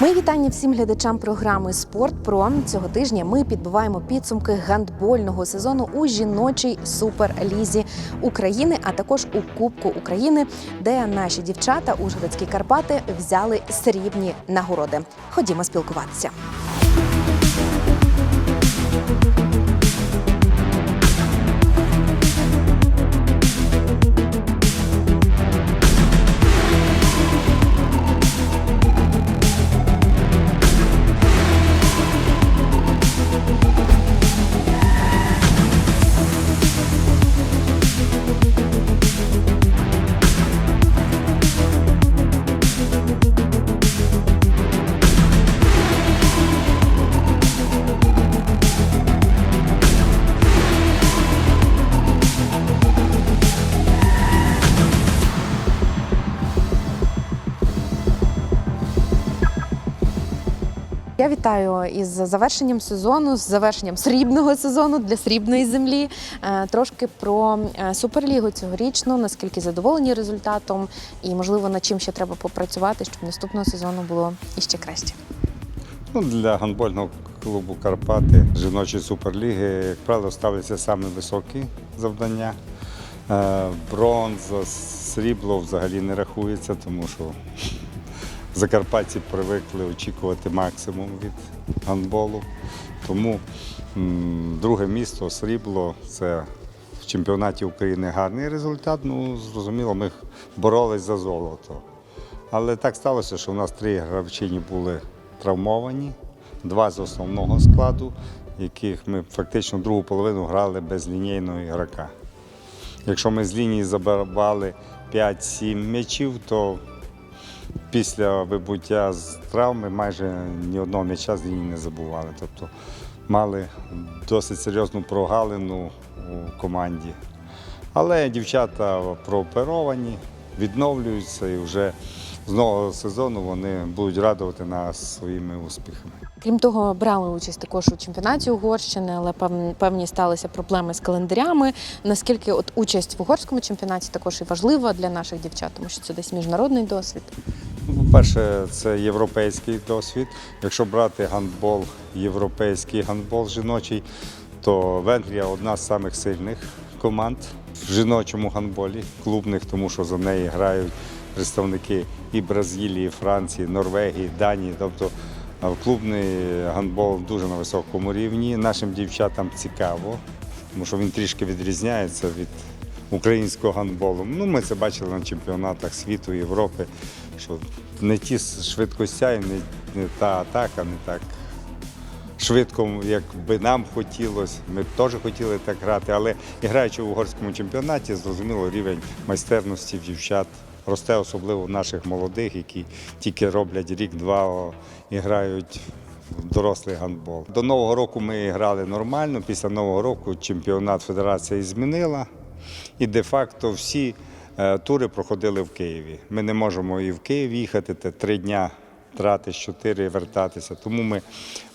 Ми вітання всім глядачам програми Спорт Про цього тижня. Ми підбиваємо підсумки гандбольного сезону у жіночій суперлізі України, а також у Кубку України, де наші дівчата Ужгородські Карпати взяли срібні нагороди. Ходімо спілкуватися. Вітаю із завершенням сезону, з завершенням срібного сезону для срібної землі. Е, Трошки про е, суперлігу цьогорічну, наскільки задоволені результатом, і можливо над чим ще треба попрацювати, щоб наступного сезону було іще краще. Ну, для гандбольного клубу Карпати жіночої суперліги, як правило, ставляться саме високі завдання. Е, Бронза, срібло взагалі не рахується, тому що закарпатці привикли очікувати максимум від гандболу. Тому друге місто срібло це в чемпіонаті України гарний результат. Ну, зрозуміло, ми боролись за золото. Але так сталося, що у нас три гравчині були травмовані, два з основного складу, яких ми фактично другу половину грали без лінійного ігрока. Якщо ми з лінії забивали 5-7 м'ячів, то після вибуття з травми майже ні одного м'яча з лінії не забували. Тобто мали досить серйозну прогалину у команді. Але дівчата прооперовані, відновлюються і вже з нового сезону вони будуть радувати нас своїми успіхами. Крім того, брали участь також у чемпіонаті Угорщини, але певні, сталися проблеми з календарями. Наскільки от участь в угорському чемпіонаті також і важлива для наших дівчат, тому що це десь міжнародний досвід. Ну, По-перше, це європейський досвід. Якщо брати гандбол, європейський гандбол жіночий, то Венгрія одна з самих сильних команд в жіночому гандболі, клубних, тому що за неї грають представники і Бразилії, і Франції, Норвегії, Данії. Тобто клубний гандбол дуже на високому рівні. Нашим дівчатам цікаво, тому що він трішки відрізняється від українського гандболу. Ну, ми це бачили на чемпіонатах світу, Європи, що не ті швидкостя і не, не та атака, не так швидко, як би нам хотілося. Ми б теж хотіли так грати, але граючи в угорському чемпіонаті, зрозуміло, рівень майстерності дівчат росте, особливо в наших молодих, які тільки роблять рік-два і грають в дорослий гандбол. До Нового року ми грали нормально. Після Нового року чемпіонат федерація змінила. І де-факто всі тури проходили в Києві. Ми не можемо і в Київ їхати, це три дня трати, чотири вертатися. Тому ми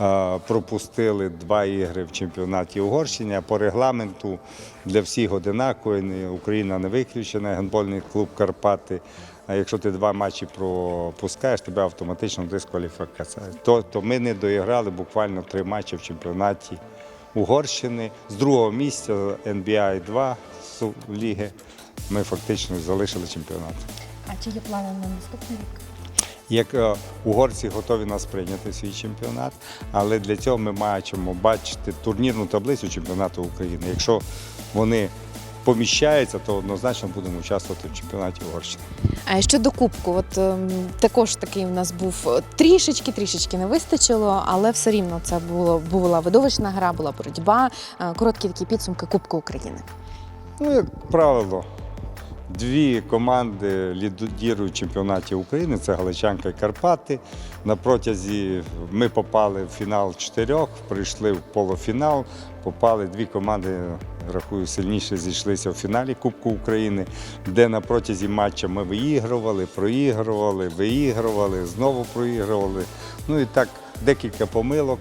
е, пропустили два ігри в чемпіонаті Угорщини. А по регламенту для всіх одинаково. Україна не виключена, гандбольний клуб Карпати. А якщо ти два матчі пропускаєш, тебе автоматично дискваліфікація. То, то ми не доіграли буквально три матчі в чемпіонаті Угорщини. З другого місця NBA 2 су- ліги ми фактично залишили чемпіонат. А чи є плани на наступний рік? Як е, угорці готові нас прийняти в свій чемпіонат, але для цього ми маємо бачити турнірну таблицю чемпіонату України. Якщо вони поміщаються, то однозначно будемо участвувати в чемпіонаті Угорщини. А щодо кубку, от ем, також такий у нас був е, трішечки, трішечки не вистачило, але все рівно це було була видовищна гра, була боротьба, е, короткі такі підсумки Кубку України. Ну, як правило, дві команди лідірують чемпіонаті України це Галичанка і Карпати. На протязі ми попали в фінал чотирьох, прийшли в полуфінал, попали дві команди, рахую, сильніше зійшлися в фіналі Кубку України, де на протязі матча ми виігрували, проігрували, виігрували, знову проігрували. Ну і так декілька помилок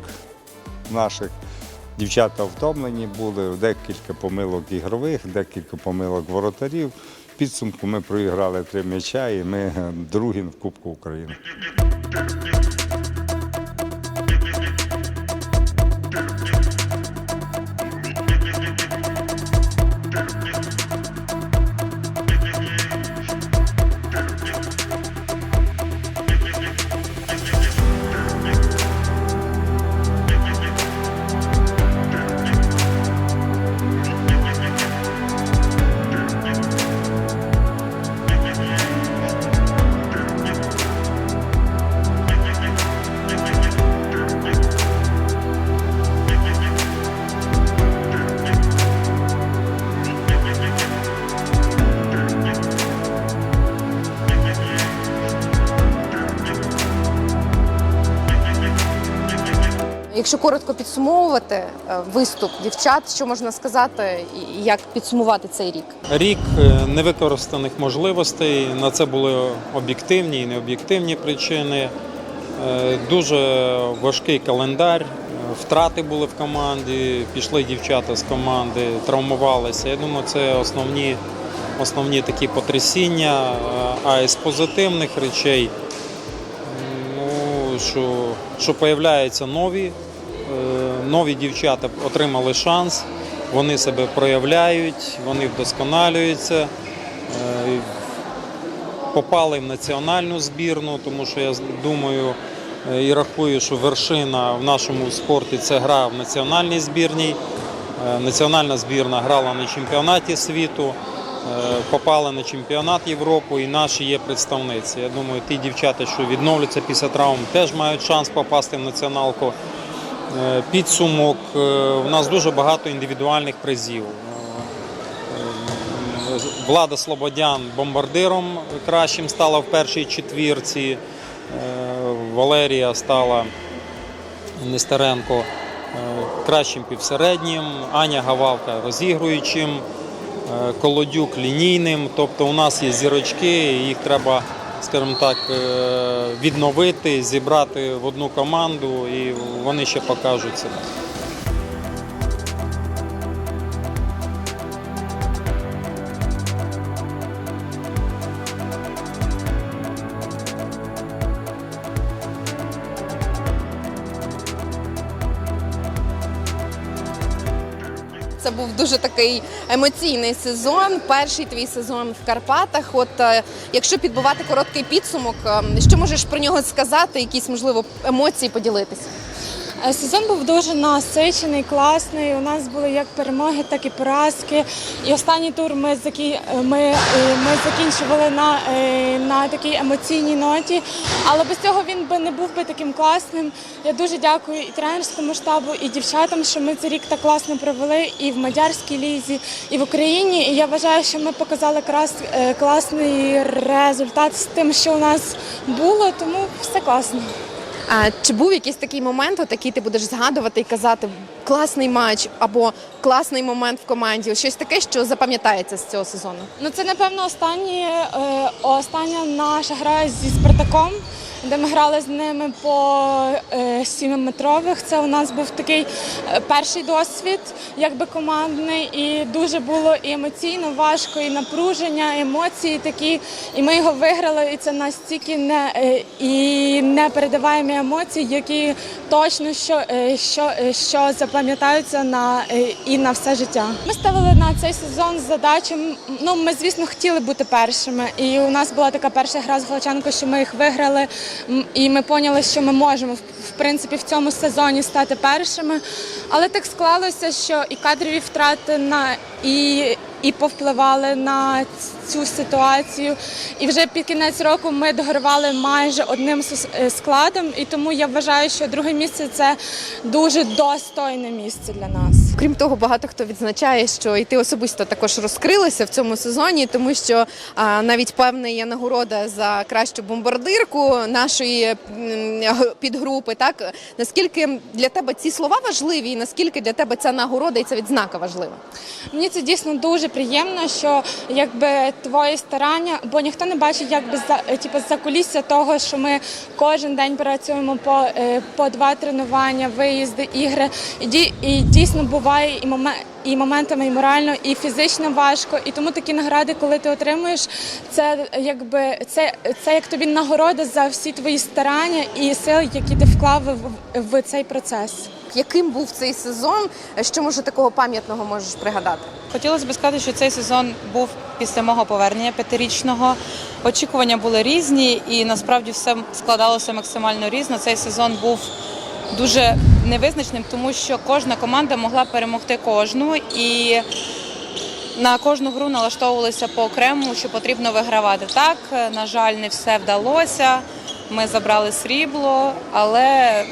наших. Дівчата втомлені були, декілька помилок ігрових, декілька помилок воротарів. Підсумку ми проіграли три м'яча і ми е, другі в Кубку України. Якщо коротко підсумовувати е, виступ дівчат, що можна сказати, і як підсумувати цей рік? Рік е, невикористаних можливостей. На це були об'єктивні і необ'єктивні причини. Е, Дуже важкий календар. Втрати були в команді, пішли дівчата з команди, травмувалися. Я думаю, це основні, основні такі потрясіння. А із позитивних речей, що, що появляються нові, е, нові дівчата отримали шанс, вони себе проявляють, вони вдосконалюються. Е, Попали в національну збірну, тому що я думаю е, і рахую, що вершина в нашому спорті це гра в національній збірній. Національна збірна грала на чемпіонаті світу, попали на чемпіонат Європи і наші є представниці. Я думаю, ті дівчата, що відновляться після травм, теж мають шанс попасти в націоналку. Е, Підсумок е, у нас дуже багато індивідуальних призів. Е, Влада Слободян бомбардиром кращим стала в першій четвірці. Е, Валерія стала Нестеренко е, кращим півсереднім, Аня Гававка розігруючим, е, Колодюк лінійним. Тобто у нас є зірочки, їх треба, скажімо так, е, відновити, зібрати в одну команду, і вони ще покажуть себе. Такий емоційний сезон. Перший твій сезон в Карпатах. От е, якщо підбивати короткий підсумок, е, що можеш про нього сказати? Якісь можливо емоції поділитися? Е, Сезон був дуже насичений, класний. У нас були як перемоги, так і поразки. І останній тур ми, закі... ми, е, ми закінчували на, е, на такій емоційній ноті. Але без цього він би не був би таким класним. Я дуже дякую і тренерському штабу, і дівчатам, що ми цей рік так класно провели і в мадярській лізі, і в Україні. І я вважаю, що ми показали крас... е, класний результат з тим, що у нас було, тому все класно. Чи був якийсь такий момент, от який ти будеш згадувати і казати класний матч або класний момент в команді? Щось таке, що запам'ятається з цього сезону? Ну, це напевно останні, е, остання наша гра зі Спартаком, де ми грали з ними по е, сімиметрових. Це у нас був такий е, перший досвід, якби командний, і дуже було і емоційно важко, і напруження, емоції такі. І ми його виграли. І це настільки не е, і непередаваємі емоції, які точно що, що, що запам'ятаються на і на все життя. Ми ставили на цей сезон задачу. Ну, ми, звісно, хотіли бути першими. І у нас була така перша гра з Галичанкою, що ми їх виграли. І ми поняли, що ми можемо в принципі в цьому сезоні стати першими. Але так склалося, що і кадрові втрати на і. І повпливали на цю ситуацію. І вже під кінець року ми догравали майже одним е, складом. І тому я вважаю, що друге місце це дуже достойне місце для нас. Крім того, багато хто відзначає, що і ти особисто також розкрилася в цьому сезоні, тому що а, навіть певна є нагорода за кращу бомбардирку нашої підгрупи. Так наскільки для тебе ці слова важливі, і наскільки для тебе ця нагорода і ця відзнака важлива? Мені це дійсно дуже приємно, що якби твої старання, бо ніхто не бачить, якби за е, типу, за кулісся того, що ми кожен день працюємо по, е, по два тренування, виїзди, ігри. І, дійсно буває і момент. І моментами і морально, і фізично важко, і тому такі награди, коли ти отримуєш, це якби це, це як тобі нагорода за всі твої старання і сили, які ти вклав в, в цей процес. Яким був цей сезон? Що може такого пам'ятного можеш пригадати? Хотілося б сказати, що цей сезон був після мого повернення п'ятирічного. Очікування були різні, і насправді все складалося максимально різно. Цей сезон був дуже невизначним, тому що кожна команда могла перемогти кожну і. На кожну гру налаштовувалися по окрему, що потрібно вигравати. Так, на жаль, не все вдалося. Ми забрали срібло, але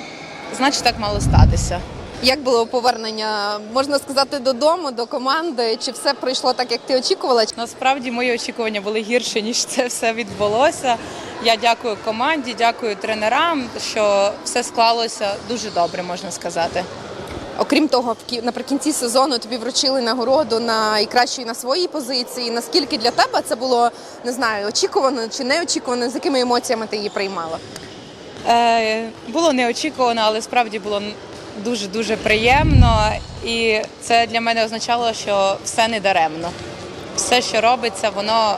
значить так мало статися. Як було повернення, можна сказати, додому, до команди? Чи все пройшло так, як ти очікувала? Насправді мої очікування були гірші, ніж це все відбулося. Я дякую команді, дякую тренерам, що все склалося дуже добре, можна сказати. Окрім того, наприкінці сезону тобі вручили нагороду на найкращої на своїй позиції. Наскільки для тебе це було не знаю, очікувано чи неочікувано? З якими емоціями ти її приймала? Е, було неочікувано, але справді було дуже дуже приємно. І це для мене означало, що все не даремно. Все, що робиться, воно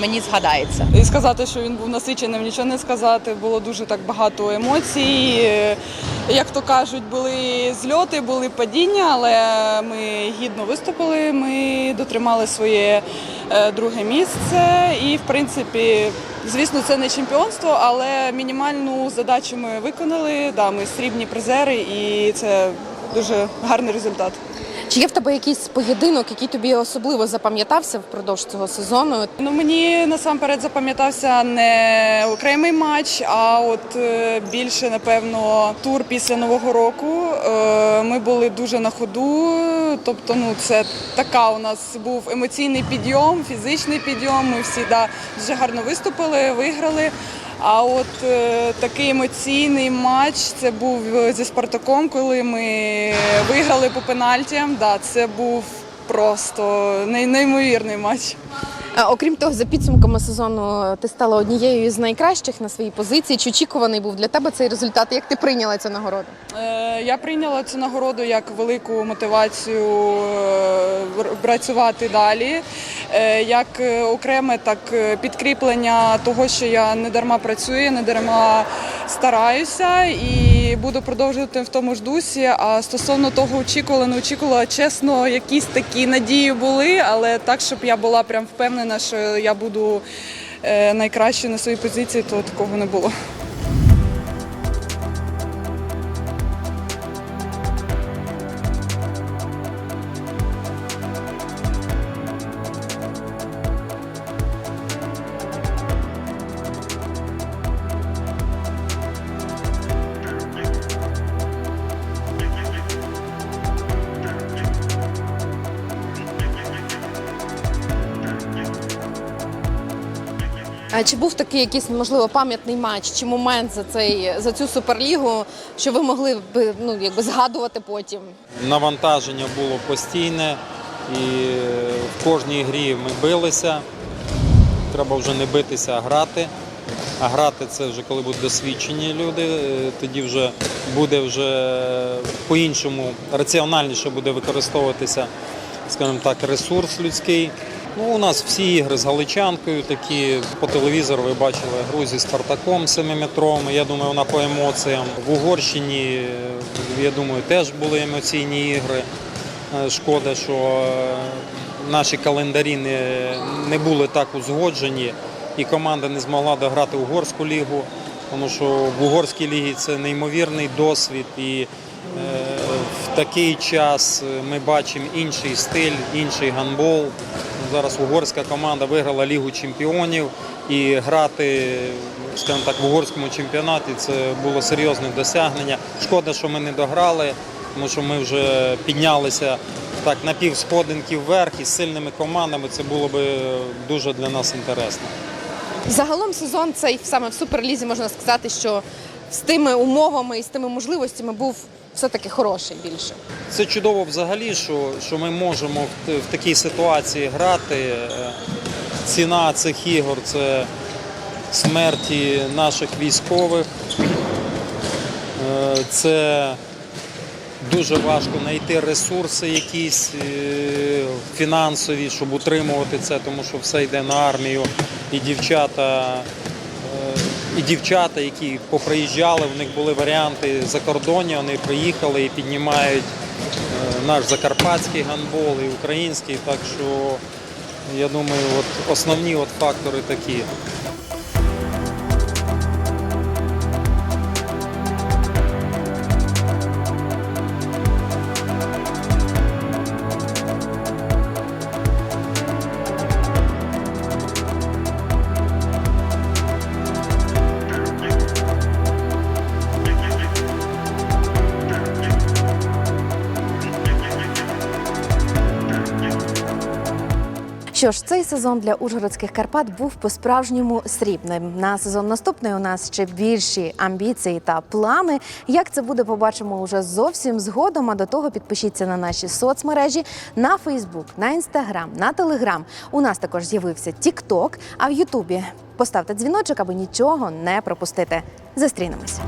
мені згадається. І сказати, що він був насиченим, нічого не сказати. Було дуже так багато емоцій. Е, Як то кажуть, були зльоти, були падіння, але ми гідно виступили. Ми дотримали своє е, друге місце. І, в принципі, звісно, це не чемпіонство, але мінімальну задачу ми виконали. Да, ми срібні призери, і це дуже гарний результат. Чи є в тебе якийсь поєдинок, який тобі особливо запам'ятався впродовж цього сезону? Ну мені насамперед запам'ятався не окремий матч, а от е, більше напевно тур після нового року. Е, Ми були дуже на ходу. Тобто, ну це така у нас був емоційний підйом, фізичний підйом. Ми всі да, дуже гарно виступили, виграли. А от е, такий емоційний матч це був зі Спартаком, коли ми виграли по пенальтіям. Да, це був просто ней- неймовірний матч. А, окрім того, за підсумками сезону ти стала однією з найкращих на своїй позиції. Чи очікуваний був для тебе цей результат? Як ти прийняла цю нагороду? Е, Я прийняла цю нагороду як велику мотивацію е, працювати далі, Е, як е, окреме так е, підкріплення того, що я не дарма працюю, не дарма стараюся і буду продовжувати в тому ж дусі. А стосовно того, очікувала, не очікувала, чесно, якісь такі надії були, але так, щоб я була прям впевнена, що я буду е, найкращою на своїй позиції, то такого не було. Чи був такий якийсь можливо пам'ятний матч чи момент за цей за цю суперлігу, що ви могли б ну якби згадувати потім? Навантаження було постійне, і в кожній грі ми билися. Треба вже не битися, а грати. А грати це вже коли будуть досвідчені люди, е, тоді вже буде вже по-іншому раціональніше буде використовуватися, скажімо так, ресурс людський. Ну, у нас всі ігри з галичанкою такі. По телевізору ви бачили гру зі Спартаком 7-метровими. Я думаю, вона по емоціям. В Угорщині, я думаю, теж були емоційні ігри. Е, Шкода, що е, наші календарі не, не були так узгоджені, і команда не змогла дограти угорську лігу, тому що в угорській лігі це неймовірний досвід. І е, в такий час ми бачимо інший стиль, інший гандбол. Зараз угорська команда виграла Лігу чемпіонів і грати, скажімо так, в угорському чемпіонаті це було серйозне досягнення. Шкода, що ми не дограли, тому що ми вже піднялися так на пів сходинки вверх із сильними командами. Це було би дуже для нас інтересно. Загалом сезон цей саме в суперлізі можна сказати, що з тими умовами і з тими можливостями був все-таки хороший більше. Це чудово взагалі, що, що ми можемо в, в такій ситуації грати. Е, Ціна цих ігор це смерті наших військових. Е, Це дуже важко знайти ресурси якісь е, фінансові, щоб утримувати це, тому що все йде на армію. І дівчата, і дівчата, які поприїжджали, в них були варіанти за кордоні, вони приїхали і піднімають е, наш закарпатський гандбол і український. Так що я думаю, от основні от фактори такі. Що ж, цей сезон для Ужгородських Карпат був по-справжньому срібним. На сезон наступний у нас ще більші амбіції та плани. Як це буде, побачимо уже зовсім згодом. А до того підпишіться на наші соцмережі на Фейсбук, на Інстаграм, на Телеграм. У нас також з'явився Тікток, а в Ютубі поставте дзвіночок, аби нічого не пропустити. Зустрінемося.